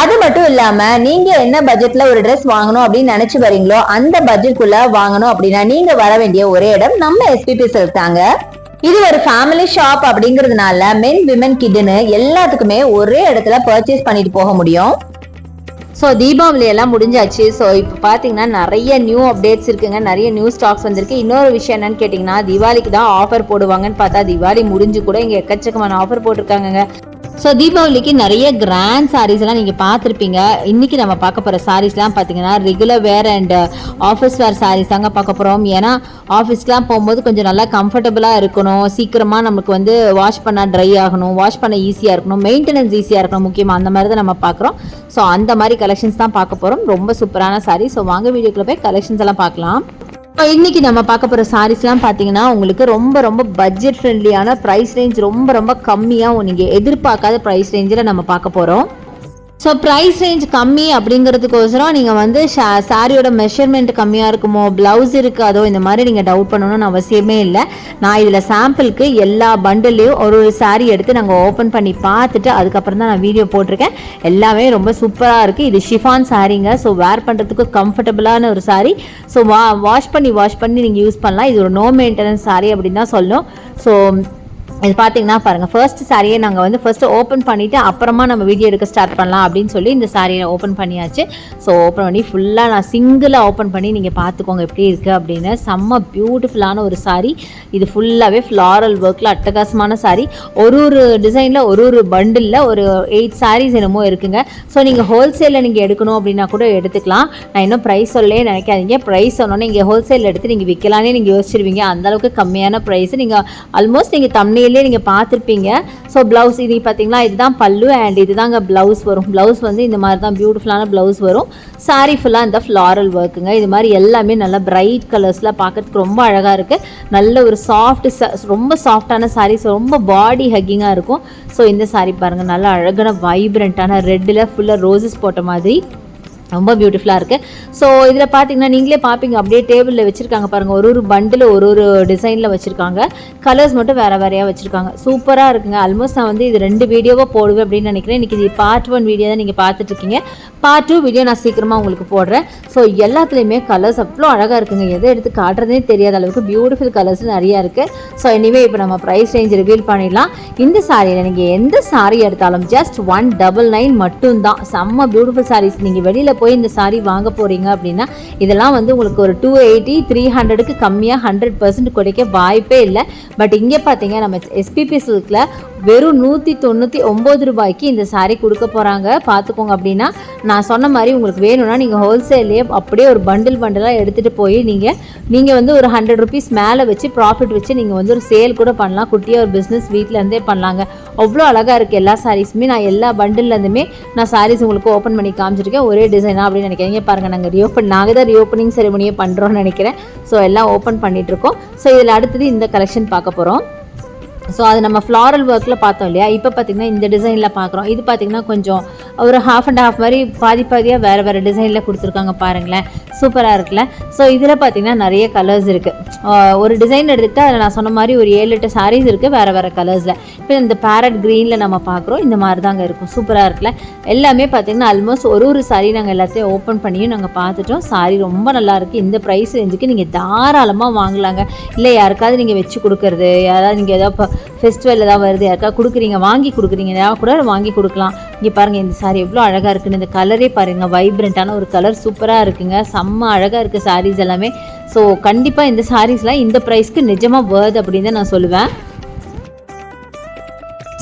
அது மட்டும் இல்லாம நீங்க என்ன பட்ஜெட்ல ஒரு ட்ரெஸ் வாங்கணும் அப்படின்னு நினைச்சு வரீங்களோ அந்த பட்ஜெட்குள்ள வாங்கணும் அப்படின்னா நீங்க வர வேண்டிய ஒரே இடம் நம்ம எஸ்பிபி சில்க் தாங்க இது ஒரு ஃபேமிலி ஷாப் அப்படிங்கறதுனால மென் விமன் கிட்னு எல்லாத்துக்குமே ஒரே இடத்துல பர்ச்சேஸ் பண்ணிட்டு போக முடியும். ஸோ தீபாவளி எல்லாம் முடிஞ்சாச்சு. ஸோ இப்போ பார்த்தீங்கன்னா நிறைய நியூ அப்டேட்ஸ் இருக்குங்க. நிறைய நியூ ஸ்டாக்ஸ் வந்திருக்கு. இன்னொரு விஷயம் என்னன்னு கேட்டிங்கன்னா தீபாவளிக்கு தான் ஆஃபர் போடுவாங்கன்னு பார்த்தா தீபாவளி முடிஞ்சு கூட இங்கே எக்கச்சக்கமான ஆஃபர் போட்டிருக்காங்கங்க. ஸோ தீபாவளிக்கு நிறைய கிராண்ட் சாரீஸ் எல்லாம் நீங்கள் பார்த்துருப்பீங்க. இன்னைக்கு நம்ம பார்க்க போகிற சாரீஸ்லாம் பார்த்தீங்கன்னா regular wear and office wear sarees தாங்க பார்க்க போகிறோம் ஏன்னா ஆஃபீஸ்க்குலாம் போகும்போது கொஞ்சம் நல்லா கம்ஃபர்டபுளாக இருக்கணும். சீக்கிரமாக நமக்கு வந்து வாஷ் பண்ணால் ட்ரை ஆகணும். வாஷ் பண்ண ஈஸியாக இருக்கணும். மெயின்டெனன்ஸ் ஈஸியாக இருக்கணும் முக்கியமாக அந்த மாதிரி தான் நம்ம பார்க்குறோம். ஸோ அந்த மாதிரி கலெக்ஷன்ஸ் தான் பார்க்க போகிறோம் ரொம்ப சூப்பரான சாரீ ஸோ வாங்க வீடியோக்குள்ளே போய் கலெக்ஷன்ஸ் எல்லாம் பார்க்கலாம். இன்னைக்கு நம்ம பார்க்க போகிற சாரீஸ்லாம் பார்த்தீங்கன்னா உங்களுக்கு ரொம்ப ரொம்ப பட்ஜெட் ஃப்ரெண்ட்லியான ப்ரைஸ் ரேஞ்ச் ரொம்ப ரொம்ப கம்மியாக நீங்கள் எதிர்பார்க்காத ப்ரைஸ் ரேஞ்சில் நம்ம பார்க்க போகிறோம் ஸோ ப்ரைஸ் ரேஞ்ச் கம்மி அப்படிங்கிறதுக்கோசரம் நீங்கள் வந்து சாரியோட மெஷர்மெண்ட் கம்மியாக இருக்குமோ ப்ளவுஸ் இருக்காதோ இந்த மாதிரி நீங்கள் டவுட் பண்ணணும்னு அவசியமே இல்லை. நான் இதில் சாம்பிளுக்கு எல்லா பண்டிலையும் ஒரு ஒரு சாரீ எடுத்து நாங்கள் ஓப்பன் பண்ணி பார்த்துட்டு அதுக்கப்புறம் தான் நான் வீடியோ போட்டிருக்கேன். எல்லாமே ரொம்ப சூப்பராக இருக்குது இது ஷிஃபான் சாரீங்க ஸோ வேர் பண்ணுறதுக்கு கம்ஃபர்டபுளான ஒரு சாரீ ஸோ வா வாஷ் பண்ணி வாஷ் பண்ணி நீங்கள் யூஸ் பண்ணலாம். இது ஒரு நோ மெயின்டெனன்ஸ் சாரீ அப்படின்னு தான் சொல்லணும். ஸோ இது பார்த்தீங்கன்னா பாருங்கள் ஃபர்ஸ்ட் சாரியை நாங்கள் வந்து ஃபர்ஸ்ட் ஓப்பன் பண்ணிவிட்டு அப்புறமா நம்ம வீடியோ எடுக்க ஸ்டார்ட் பண்ணலாம் அப்படின்னு சொல்லி இந்த சாரியை ஓப்பன் பண்ணியாச்சு. ஸோ ஓப்பன் பண்ணி ஃபுல்லாக நான் சிங்கிளாக ஓப்பன் பண்ணி நீங்கள் பார்த்துக்கோங்க எப்படி இருக்குது அப்படின்னு. செம்ம பியூட்டிஃபுல்லான ஒரு சாரி இது ஃபுல்லாகவே ஃப்ளாரல் ஒர்க்கில் அட்டகாசமான சாரி ஒரு ஒரு டிசைனில் ஒரு ஒரு பண்டிலில் ஒரு எயிட் சாரீஸ் என்னமோ இருக்குங்க. ஸோ நீங்கள் ஹோல்சேலில் நீங்கள் எடுக்கணும் அப்படின்னா கூட எடுத்துக்கலாம். நான் இன்னும் ப்ரைஸ் சொல்லவே நினைக்காதீங்க. ப்ரைஸ் சொன்னோன்னே இங்கே ஹோல்சேலில் எடுத்து நீங்கள் விற்கலானே நீங்கள் யோசிச்சிருவீங்க. அந்தளவுக்கு கம்மியான ப்ரைஸ் நீங்கள் ஆல்மோஸ்ட் நீங்கள் தமிழ்லேயே நீங்கள் பார்த்துருப்பீங்க. ஸோ ப்ளவுஸ் இது பார்த்தீங்களா இதுதான் பல்லு அண்ட் இதுதாங்க ப்ளவுஸ் வரும். ப்ளவுஸ் வந்து இந்த மாதிரி தான் பியூட்டிஃபுல்லான ப்ளவுஸ் வரும். சாரீ ஃபுல்லாக இந்த ஃப்ளாரல் ஒர்க்குங்க இது மாதிரி எல்லாமே நல்லா பிரைட் கலர்ஸில் பார்க்கறதுக்கு ரொம்ப அழகாக இருக்குது நல்ல ஒரு சாஃப்ட் ரொம்ப சாஃப்டான சாரீஸ் ரொம்ப பாடி ஹக்கிங்காக இருக்கும். ஸோ இந்த சாரீ பாருங்கள் நல்லா அழகான வைப்ரண்ட்டான ரெட்டில் ஃபுல்லாக ரோசஸ் போட்ட மாதிரி. ரொம்ப பியூட்டிஃபுல்லாக இருக்குது ஸோ இதில் பார்த்தீங்கன்னா நீங்களே பார்ப்பீங்க அப்படியே டேபிளில் வச்சுருக்காங்க பாருங்கள் ஒரு ஒரு பண்டில் ஒரு ஒரு டிசைனில் வச்சுருக்காங்க. கலர்ஸ் மட்டும் வேறு வேறையாக வச்சுருக்காங்க. சூப்பராக இருக்குங்க. ஆல்மோஸ்ட் நான் வந்து இது ரெண்டு வீடியோவாக போடுவேன் அப்படின்னு நினைக்கிறேன். இன்றைக்கி இது பார்ட் ஒன் வீடியோ தான் நீங்கள் பார்த்துட்ருக்கீங்க. பார்ட் டூ வீடியோ நான் சீக்கிரமாக உங்களுக்கு போடுறேன். ஸோ எல்லாத்துலேயுமே கலர்ஸ் அவ்வளோ அழகாக இருக்குங்க. எதை எடுத்து காட்டுறதே தெரியாத அளவுக்கு பியூட்டிஃபுல் கலர்ஸ் நிறையா இருக்குது ஸோ எனிவே இப்போ நம்ம ப்ரைஸ் ரேஞ்ச் ரிவீல் பண்ணிடலாம். இந்த சாரியில் நீங்கள் எந்த சாரி எடுத்தாலும் ஜஸ்ட் ஒன் டபுள் நைன் மட்டும்தான். செம்ம பியூட்டிஃபுல் சாரீஸ் நீங்கள் வெளியில் போய் இந்த சாரி வாங்க போகிறீங்க அப்படின்னா இதெல்லாம் வந்து உங்களுக்கு ஒரு டூ எயிட்டி த்ரீ ஹண்ட்ரடுக்கு கம்மியாக ஹண்ட்ரட் பர்சன்ட் குறைக்க வாய்ப்பே இல்லை. பட் இங்கே பார்த்தீங்க நம்ம எஸ்பிபி சில்கில் வெறும் நூற்றி தொண்ணூற்றி ஒம்பது ரூபாய்க்கு இந்த சாரீ கொடுக்க போகிறாங்க பார்த்துக்கோங்க அப்படின்னா நான் சொன்ன மாதிரி உங்களுக்கு வேணும்னா நீங்கள் ஹோல்சேல்லையே அப்படியே ஒரு பண்டில் பண்டிலாக எடுத்துகிட்டு போய் நீங்கள் நீங்கள் வந்து ஒரு ஹண்ட்ரட் ருபீஸ் மேலே வச்சு ப்ராஃபிட் வச்சு நீங்கள் வந்து ஒரு சேல் கூட பண்ணலாம். குட்டியாக ஒரு பிஸ்னஸ் வீட்டிலேருந்தே பண்ணலாங்க. அவ்வளோ அழகாக இருக்குது எல்லா சாரீஸுமே நான் எல்லா பண்டில்லேருந்துமே நான் சாரீஸ் உங்களுக்கு ஓப்பன் பண்ணி காமிச்சிருக்கேன். ஒரே டிசைன் டிசைனாக அப்படின்னு நினைக்கிறீங்க பாருங்கள் நாங்கள் ரீஓப்பன் நாங்கள் தான் ரீஓப்பனிங் செரமனியே பண்ணுறோம்னு நினைக்கிறேன். ஸோ எல்லாம் ஓப்பன் பண்ணிகிட்ருக்கோம் ஸோ இதில் அடுத்தது இந்த கலெக்ஷன் பார்க்க போகிறோம் ஸோ அது நம்ம ஃப்ளாரல் ஒர்க்கில் பார்த்தோம் இல்லையா? இப்போ பார்த்திங்கன்னா இந்த டிசைனில் பார்க்குறோம். இது பார்த்திங்கன்னா கொஞ்சம் ஒரு ஹாஃப் அண்ட் ஹாஃப் மாதிரி பாதி பாதியாக வேறு வேறு டிசைனில் கொடுத்துருக்காங்க பாருங்களேன். சூப்பராக இருக்குல்ல? ஸோ இதில் பார்த்தீங்கன்னா நிறைய கலர்ஸ் இருக்குது ஒரு டிசைன் எடுத்துக்கிட்டால் அதில் நான் சொன்ன மாதிரி ஒரு ஏழு எட்டு சாரீஸ் இருக்குது வேறு வேறு கலர்ஸில் இப்போ இந்த பேரட் க்ரீனில் நம்ம பார்க்குறோம். இந்த மாதிரி தாங்க இருக்கும். சூப்பராக இருக்குல்ல? எல்லாமே பார்த்தீங்கன்னா ஆல்மோஸ்ட் ஒரு ஒரு சாரீ நாங்கள் எல்லாத்தையும் ஓப்பன் பண்ணியும் நாங்கள் பார்த்துட்டோம். சாரீ ரொம்ப நல்லா இருக்குது இந்த ப்ரைஸ் ரேஞ்சுக்கு நீங்கள் தாராளமாக வாங்கலாங்க. இல்லை யாருக்காவது நீங்கள் வச்சு கொடுக்குறது யாராவது நீங்கள் ஏதாவது ஃபெஸ்டிவல் ஏதாவது வருது. யாருக்கா கொடுக்குறீங்க? வாங்கி கொடுக்குறீங்க. ஏதாவது கூட வாங்கி கொடுக்கலாம். இங்கே பாருங்கள் இந்த சாரி எவ்வளோ அழகாக இருக்குன்னு. இந்த கலரே பாருங்கள் வைப்ரண்ட்டான ஒரு கலர் சூப்பராக இருக்குங்க. செம்ம அழகாக இருக்குது சாரீஸ் எல்லாமே. ஸோ கண்டிப்பாக இந்த சாரீஸ்லாம் இந்த ப்ரைஸ்க்கு நிஜமாக வருது அப்படின்னு தான் நான் சொல்லுவேன்.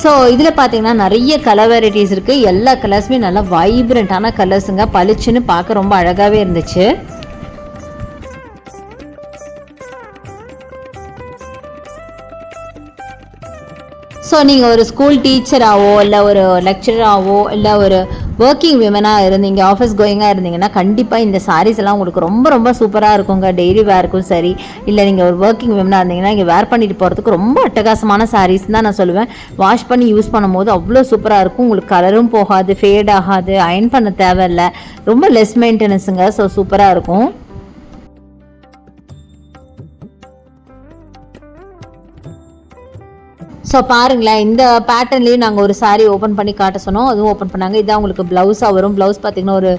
ஸோ இதில் பார்த்தீங்கன்னா நிறைய கலர் வெரைட்டிஸ் இருக்குது எல்லா கலர்ஸுமே நல்லா வைப்ரண்ட்டான கலர்ஸுங்க பளிச்சுன்னு பார்க்க ரொம்ப அழகாகவே இருந்துச்சு. ஸோ நீங்கள் ஒரு ஸ்கூல் டீச்சராகவோ இல்லை ஒரு லெக்சராகவோ இல்லை ஒரு ஒர்க்கிங் விமனாக இருந்தீங்க ஆஃபீஸ் கோயிங்காக இருந்தீங்கன்னா கண்டிப்பாக இந்த சாரீஸ் எல்லாம் உங்களுக்கு ரொம்ப ரொம்ப சூப்பராக இருக்குங்க. டெய்லி வேர்க்கும் சரி இல்லை நீங்கள் ஒரு ஒர்க்கிங் விமனாக இருந்தீங்கன்னா இங்கே வேர் பண்ணிட்டு போகிறதுக்கு ரொம்ப அட்டகாசமான சாரீஸ் தான் நான் சொல்லுவேன். வாஷ் பண்ணி யூஸ் பண்ணும்போது அவ்வளோ சூப்பராக இருக்கும். உங்களுக்கு கலரும் போகாது ஃபேட் ஆகாது அயன் பண்ண தேவையில்லை. ரொம்ப லெஸ் மெயின்டெனன்ஸுங்க ஸோ சூப்பராக இருக்கும். ஸோ பாருங்களேன் இந்த பேட்டர்ன்லேயும் நாங்கள் ஒரு saree ஓப்பன் பண்ணி காட்ட சொன்னோம். அதுவும் ஓப்பன் பண்ணாங்க. இதான் உங்களுக்கு ப்ளவுஸாக வரும். ப்ளவுஸ் பார்த்தீங்கன்னா ஒரு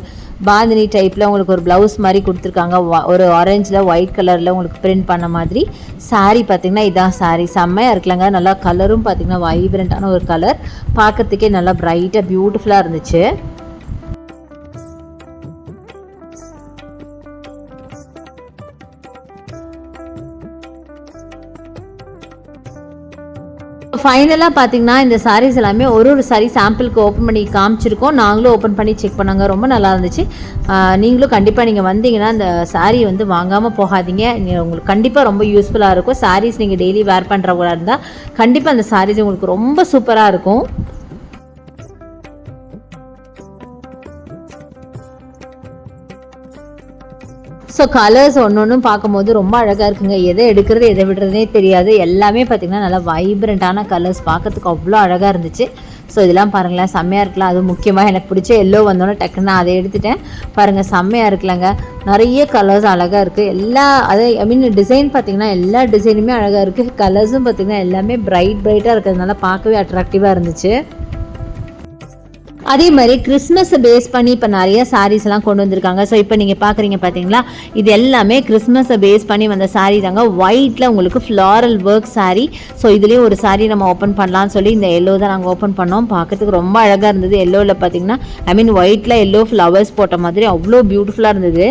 பாந்தினி டைப்பில் உங்களுக்கு ஒரு ப்ளவுஸ் மாதிரி கொடுத்துருக்காங்க. ஒரு ஆரஞ்சில் ஒயிட் கலரில் உங்களுக்கு பிரிண்ட் பண்ண மாதிரி. Saree பார்த்தீங்கன்னா இதான் saree. செம்மையாக இருக்கலங்க நல்லா கலரும் பார்த்தீங்கன்னா வைப்ரண்ட்டான ஒரு கலர் பார்க்கறதுக்கே நல்லா ப்ரைட்டாக பியூட்டிஃபுல்லாக இருந்துச்சு. ஃபைனலாக பார்த்தீங்கன்னா இந்த சாரீஸ் எல்லாமே ஒரு ஒரு சாரீ சாம்பிளுக்கு ஓப்பன் பண்ணி காமிச்சிருக்கோம். நாங்களும் ஓப்பன் பண்ணி செக் பண்ணாங்க. ரொம்ப நல்லா இருந்துச்சு. நீங்களும் கண்டிப்பாக நீங்கள் வந்தீங்கன்னா இந்த சாரீ வந்து வாங்காமல் போகாதீங்க. உங்களுக்கு கண்டிப்பாக ரொம்ப யூஸ்ஃபுல்லாக இருக்கும். சாரீஸ் நீங்கள் டெய்லி வேர் பண்ணுறவங்களா இருந்தால் கண்டிப்பாக அந்த சாரீஸ் உங்களுக்கு ரொம்ப சூப்பராக இருக்கும். ஸோ கலர்ஸ் ஒன்று ஒன்றும் பார்க்கும்போது ரொம்ப அழகாக இருக்குங்க. எதை எடுக்கிறது எதை விடுறதுனே தெரியாது. எல்லாமே பார்த்திங்கன்னா நல்லா வைப்ரண்ட்டான கலர்ஸ் பார்க்கறதுக்கு அவ்வளோ அழகாக இருந்துச்சு. ஸோ இதெல்லாம் பாருங்களேன். செம்மையாக இருக்கலாம். அது முக்கியமாக எனக்கு பிடிச்ச எல்லோ வந்தோன்னே டக்குன்னு அதை எடுத்துட்டேன். பாருங்கள் செம்மையாக இருக்கலாங்க. நிறைய கலர்ஸ் அழகாக இருக்குது எல்லா அதே ஐ மீன் டிசைன் பார்த்திங்கன்னா எல்லா டிசைனுமே அழகாக இருக்குது கலர்ஸும் பார்த்தீங்கன்னா எல்லாமே ப்ரைட் ப்ரைட்டாக இருக்கிறதுனால பார்க்கவே அட்ராக்டிவாக இருந்துச்சு. அதே மாதிரி கிறிஸ்மஸை பேஸ் பண்ணி இப்போ நிறைய சாரீஸ்லாம் எல்லாம் கொண்டு வந்திருக்காங்க. ஸோ இப்போ நீங்கள் பார்க்குறீங்க பார்த்தீங்களா இது எல்லாமே கிறிஸ்மஸை பேஸ் பண்ணி வந்த சாரீ தாங்க. ஒயிட்டில் உங்களுக்கு ஃப்ளாரல் ஒர்க் சாரீ ஸோ இதுலேயும் ஒரு சாரீ நம்ம ஓப்பன் பண்ணலாம்னு சொல்லி இந்த எல்லோ தான் நாங்கள் ஓப்பன் பண்ணோம். பார்க்கறதுக்கு ரொம்ப அழகாக இருந்தது. எல்லோவில் பார்த்தீங்கன்னா ஐ மீன் ஒயிட்டில் எல்லோ ஃப்ளவர்ஸ் போட்ட மாதிரி அவ்வளோ பியூட்டிஃபுல்லாக இருந்தது.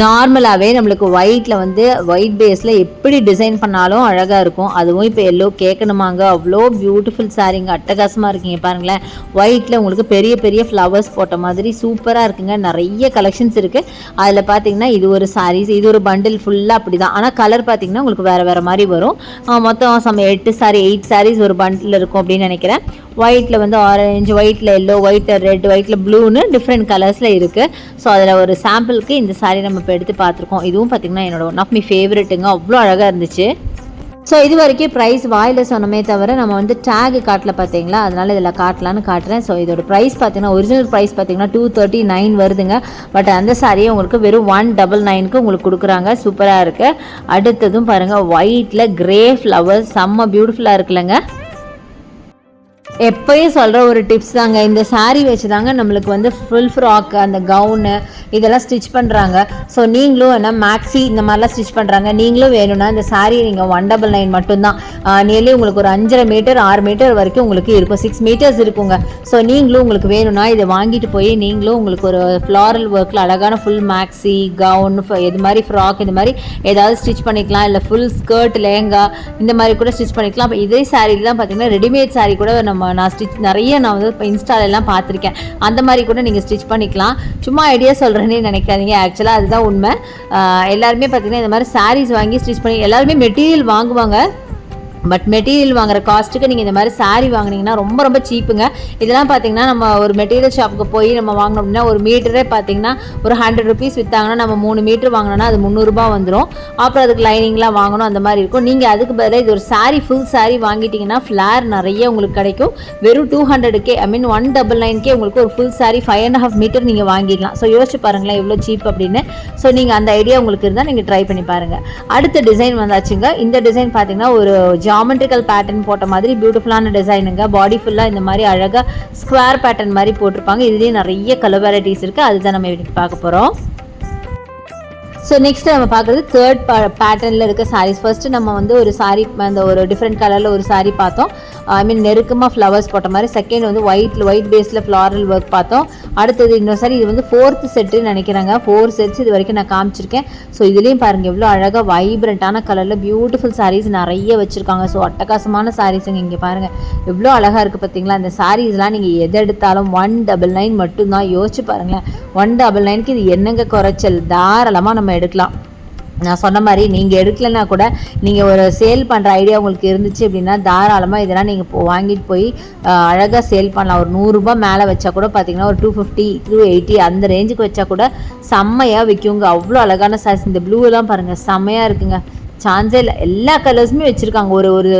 நார்மலாகவே நம்மளுக்கு ஒயிட்டில் வந்து ஒயிட் பேஸில் எப்படி டிசைன் பண்ணாலும் அழகாக இருக்கும். அதுவும் இப்போ எல்லோ கேட்கணுமாங்க அவ்வளோ பியூட்டிஃபுல் சாரீங்க அட்டகாசமாக இருக்கீங்க பாருங்களேன். ஒயிட்டில் உங்களுக்கு பெரிய பெரிய ஃப்ளவர்ஸ் போட்ட மாதிரி சூப்பராக இருக்குங்க. நிறைய கலெக்ஷன்ஸ் இருக்குது அதில் பார்த்தீங்கன்னா இது ஒரு சாரீஸ் இது ஒரு பண்டில் ஃபுல்லாக அப்படி தான் ஆனால் கலர் பார்த்தீங்கன்னா உங்களுக்கு வேறு வேறு மாதிரி வரும். மொத்தம் சம எட்டு சாரி எயிட் சாரீஸ் ஒரு பண்டில் இருக்கும் அப்படின்னு நினைக்கிறேன். ஒயிட்டில் வந்து ஆரஞ்சு ஒயிட்டில் எல்லோ ஒயிட்டில் ரெட் ஒயிட்டில் ப்ளூன்னு டிஃப்ரெண்ட் கலர்ஸில் இருக்குது ஸோ அதில் ஒரு சாம்பிளுக்கு இந்த சாரீ நம்ம இப்போ எடுத்து பார்த்துருக்கோம். இதுவும் பார்த்திங்கன்னா என்னோட ஒன் ஆஃப் மை ஃபேவரெட்டுங்க அவ்வளோ அழகாக இருந்துச்சு. ஸோ இது வரைக்கும் ப்ரைஸ் வாயில் சொன்னமே தவிர நம்ம வந்து டேக் காட்டல பார்த்தீங்களா அதனால் இதில் காட்டலான்னு காட்டுறேன். ஸோ இதோட ப்ரைஸ் பார்த்தீங்கன்னா ஒரிஜினல் ப்ரைஸ் பார்த்தீங்கன்னா டூ தேர்ட்டி நைன் வருதுங்க. பட் அந்த சாரியை உங்களுக்கு வெறும் ஒன் டபுள் நைனுக்கு உங்களுக்கு கொடுக்குறாங்க. சூப்பராக இருக்குது அடுத்ததும் பாருங்கள் ஒயிட்டில் கிரே ஃப்ளவர்ஸ் செம்ம பியூட்டிஃபுல்லாக இருக்குல்லங்க. எப்பயும் சொல்கிற ஒரு டிப்ஸ் தாங்க. இந்த saree வச்சு தாங்க நம்மளுக்கு வந்து ஃபுல் ஃப்ராக் அந்த கவுனு இதெல்லாம் ஸ்டிச் பண்ணுறாங்க ஸோ நீங்களும் என்ன மேக்ஸி இந்த மாதிரிலாம் ஸ்டிச் பண்ணுறாங்க நீங்களும் வேணும்னா இந்த saree நீங்கள் ஒன் டபுள் நைன் மட்டும்தான். நியர்லி உங்களுக்கு ஒரு அஞ்சரை மீட்டர் ஆறு மீட்டர் வரைக்கும் உங்களுக்கு இருக்கும். சிக்ஸ் மீட்டர்ஸ் இருக்குங்க. ஸோ நீங்களும் உங்களுக்கு வேணும்னா இதை வாங்கிட்டு போய் நீங்களும் உங்களுக்கு ஒரு ஃப்ளாரல் ஒர்க்கில் அழகான ஃபுல் மேக்ஸி கவுன் இது மாதிரி ஃப்ராக் இந்த மாதிரி ஏதாவது ஸ்டிச் பண்ணிக்கலாம். இல்லை ஃபுல் ஸ்கர்ட் லேங்கா இந்த மாதிரி கூட ஸ்டிச் பண்ணிக்கலாம். இதே சாரீ தான் பார்த்தீங்கன்னா ரெடிமேட் சாரீ கூட நம்ம நான் ஸ்டிச் நிறைய நான் வந்து இப்போ இன்ஸ்டாலெல்லாம் பார்த்துருக்கேன். அந்த மாதிரி கூட நீங்கள் ஸ்டிச் பண்ணிக்கலாம். சும்மா ஐடியா சொல்கிறேனே நினைக்காதீங்க. ஆக்சுவலாக அதுதான் உண்மை. எல்லாருமே பார்த்தீங்கன்னா இந்த மாதிரி சாரீஸ் வாங்கி ஸ்டிச் பண்ணி எல்லாருமே மெட்டீரியல் வாங்குவாங்க. பட் மெட்டீரியல் வாங்குற காஸ்ட்டுக்கு நீங்கள் இந்த மாதிரி சாரீ வாங்குனீங்கன்னா ரொம்ப ரொம்ப சீப்புங்க இதெல்லாம் பார்த்தீங்கன்னா நம்ம ஒரு மெட்டீரியல் ஷாப்புக்கு போய் நம்ம வாங்கினோம் அப்படின்னா ஒரு மீட்டரே பார்த்தீங்கன்னா ஒரு ஹண்ட்ரட் ருபீஸ் விற்றாங்கன்னா நம்ம மூணு மீட்டர் வாங்கினோன்னா அது முந்நூறுரூபா வந்துடும் அப்புறம் அதுக்கு லைனிங்லாம் வாங்கணும் அந்த மாதிரி இருக்கும். நீங்கள் அதுக்கு பதிலாக இது ஒரு சாரீ ஃபுல் saree வாங்கிட்டீங்கன்னா ஃப்ளார் நிறைய உங்களுக்கு கிடைக்கும். வெறும் டூ ஹண்ட்ரடுக்கே ஐ மீன் ஒன் டபுள் நைன்கே உங்களுக்கு ஒரு full saree five and half metre நீங்கள் வாங்கிக்கலாம். ஸோ யோசிச்சு பாருங்களேன் எவ்வளோ சீப் அப்படின்னு. ஸோ நீங்கள் அந்த ஐடியா உங்களுக்கு இருந்தால் நீங்கள் ட்ரை பண்ணி பாருங்கள் அடுத்த டிசைன் வந்தாச்சுங்க. இந்த டிசைன் பார்த்தீங்கன்னா ஒரு ஜாமெட்ரிக்கல் பேட்டர்ன் போட்ட மாதிரி பியூட்டிஃபுல்லான டிசைனுங்க பாடி ஃபுல்லாக இந்த மாதிரி அழகாக ஸ்கொயர் பேட்டர்ன் மாதிரி போட்டிருப்பாங்க. இதுலேயே நிறைய கலர் வெரைட்டிஸ் இருக்குது அதுதான் நம்ம பார்க்க போகிறோம் ஸோ நெக்ஸ்ட் நம்ம பார்க்குறது தேர்ட் பேட்டர்னில் இருக்க சாரீஸ் ஃபர்ஸ்ட் நம்ம வந்து ஒரு சாரீ அந்த ஒரு டிஃப்ரெண்ட் கலரில் ஒரு சாரீ பார்த்தோம். ஐ மீன் நெருக்கமாக ஃப்ளவர்ஸ் போட்ட மாதிரி. செகண்ட் வந்து ஒயிட் ஒயிட் பேஸில் ஃப்ளாரல் ஒர்க் பார்த்தோம். அடுத்தது இன்னொரு சாரி இது வந்து ஃபோர்த்து செட்டுன்னு நினைக்கிறாங்க. ஃபோர் செட்ஸ் இது வரைக்கும் நான் காமிச்சிருக்கேன். ஸோ இதுலேயும் பாருங்கள் எவ்வளோ அழகாக வைப்ரண்ட்டான கலரில் பியூட்டிஃபுல் சாரீஸ் நிறைய வச்சுருக்காங்க. ஸோ அட்டகாசமான சாரீஸுங்க இங்கே பாருங்கள் எவ்வளோ அழகாக இருக்குது பார்த்தீங்களா அந்த சாரீஸ்லாம் நீங்கள் எது எடுத்தாலும் ஒன் டபுள் நைன் மட்டும்தான். யோசிச்சு பாருங்களேன். ஒன் டபுள் நைனுக்கு இது என்னங்க குறைச்சல்? தாராளமாக நம்ம எடுக்கலாம். நான் சொன்ன மாதிரி நீங்கள் எடுக்கலைன்னா கூட நீங்கள் ஒரு சேல் பண்ணுற ஐடியா உங்களுக்கு இருந்துச்சு அப்படின்னா தாராளமாக இதெல்லாம் நீங்கள் வாங்கிட்டு போய் அழகாக சேல் பண்ணலாம். ஒரு நூறுரூபா மேலே வச்சா கூட பார்த்தீங்கன்னா ஒரு டூ ஃபிஃப்டி டூ எயிட்டி அந்த ரேஞ்சுக்கு வச்சா கூட செம்மையாக விற்குங்க அவ்வளோ அழகான சாரீஸ் இந்த ப்ளூலாம் பாருங்கள் செம்மையாக இருக்குங்க. சான்ஸே இல்லை. எல்லா கலர்ஸுமே வச்சுருக்காங்க. ஒரு ஒரு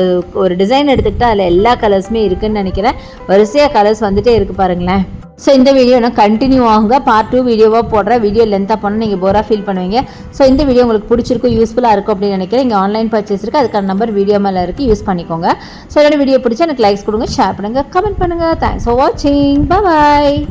ஒரு டிசைன் எடுத்துக்கிட்டால் அதில் எல்லா கலர்ஸுமே இருக்குதுன்னு நினைக்கிறேன். வரிசையாக கலர்ஸ் வந்துட்டே இருக்குது பாருங்களேன். ஸோ இந்த வீடியோ நான் கண்டினியூ ஆகுங்க. பார்ட் டூ வீடியோவாக போடுற வீடியோ லென்த்தாக பண்ணால் நீங்கள் போராக ஃபீல் பண்ணுவீங்க. ஸோ இந்த வீடியோ உங்களுக்கு பிடிச்சிருக்கும் யூஸ்ஃபுல்லாக இருக்கும் அப்படின்னு நினைக்கிறேன். இங்கே ஆன்லைன் பர்ச்சேஸ் இருக்குது அதுக்கான நம்பர் வீடியோ மேலே இருக்குது யூஸ் பண்ணிக்கோங்க. ஸோ என்னோட வீடியோ பிடிச்சா எனக்கு லைக்ஸ் கொடுங்க ஷேர் பண்ணுங்கள் கமெண்ட் பண்ணுங்கள் தேங்க்ஸ் ஃபார் வாட்சிங் பாய்